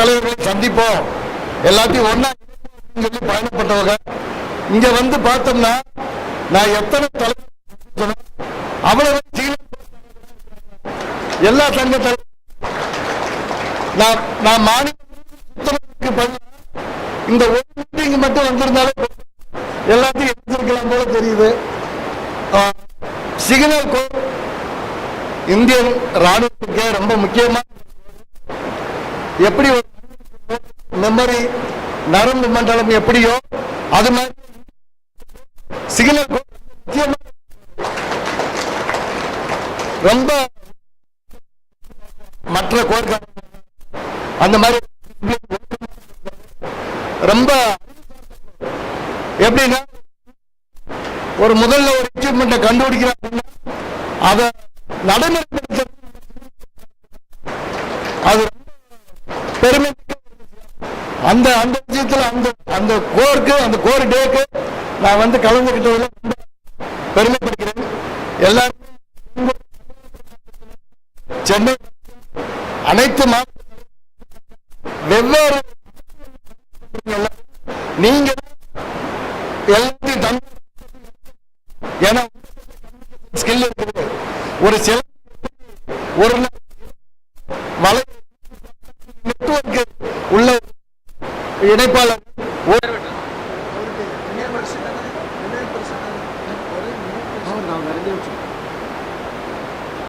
தலைவர்களை சந்திப்போம். எல்லாத்தையும் ஒன்னா சொல்லி பயணப்பட்டவங்க. இங்க வந்து பார்த்தோம்னா நான் எத்தனை தலைவர் அவ்வளவு எல்லா சங்க தலைவர் நான் மாநில இந்த ஒரு மீட்டிங் மட்டும் வந்திருந்தாலே எல்லாத்தையும் எடுத்திருக்கலாம் போல தெரியுது. சிக்னல் கோட் இந்தியன் ராணுவத்துக்கே ரொம்ப முக்கியமா. எப்படி ஒரு மெமரி நரம்பு மண்டலம் எப்படியோ அது மாதிரி சிக்னல் ரொம்ப மற்ற கோர்க்க அந்த மாதிரி ரொம்ப எப்படின்னா ஒரு முதல்ல ஒரு அச்சீவ்மெண்ட்டை கண்டுபிடிக்கிறாங்க அதை நடைமுறைப்படுத்த அது பெருமை அந்த அந்த விஷயத்தில் அந்த அந்த கோருக்கு அந்த கோர் டேக்கு நான் வந்து கலந்துக்கிட்டதுல பெருமைப்படுகிறேன். எல்லாரும் சென்னை அனைத்து வெவ்வேறு நீங்க எல்லாத்தையும் ஏன்னா ஸ்கில் இருக்குது. ஒரு சில ஒரு வலை நெட்வொர்க் உள்ள இணைப்பாளர் ஒரு